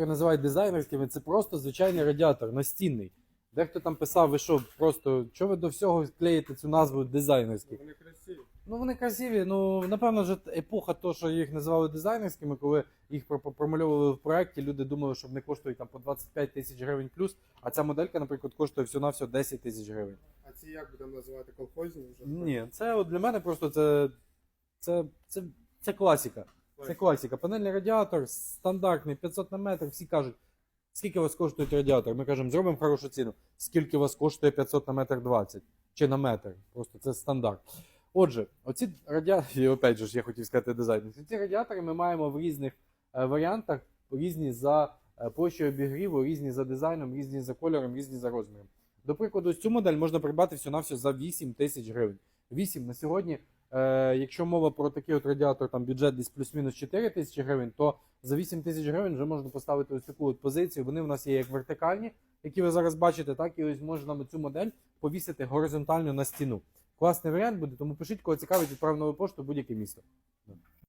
називають дизайнерськими, це просто звичайний радіатор, настінний. Дехто там писав, ви що, просто що ви до всього клеїте цю назву дизайнерський? Вони красиві. Ну вони красиві. Ну напевно, вже епоха, то, що їх називали дизайнерськими, коли їх про- про- промальовували в проєкті, люди думали, що вони коштують там по 25 тисяч гривень плюс. А ця моделька, наприклад, коштує всього навсього 10 тисяч гривень. А ці як будемо називати колхозні вже? Ні, це от для мене просто це, це, це, це класіка. Це класіка. Панельний радіатор, стандартний, 500 на метр. Всі кажуть, скільки вас коштує радіатор? Ми кажемо, зробимо хорошу ціну. Скільки вас коштує 500 на метр 20 чи на метр? Просто це стандарт. Отже, оці радіатори, опять же, я хотів сказати дизайн. Ці радіатори ми маємо в різних е, варіантах, різні за е, площею обігріву, різні за дизайном, різні за кольором, різні за розміром. До прикладу, цю модель можна придбати всього-навсього за 8 тисяч гривень. 8 на сьогодні Е, якщо мова про такий от радіатор, там бюджет десь плюс-мінус 4 тисячі гривень, то за 8 тисяч гривень вже можна поставити ось таку от позицію. Вони в нас є як вертикальні, які ви зараз бачите, так і ось можна цю модель повісити горизонтально на стіну. Класний варіант буде, тому пишіть, кого цікавить, відправ нову пошту будь-яке місто.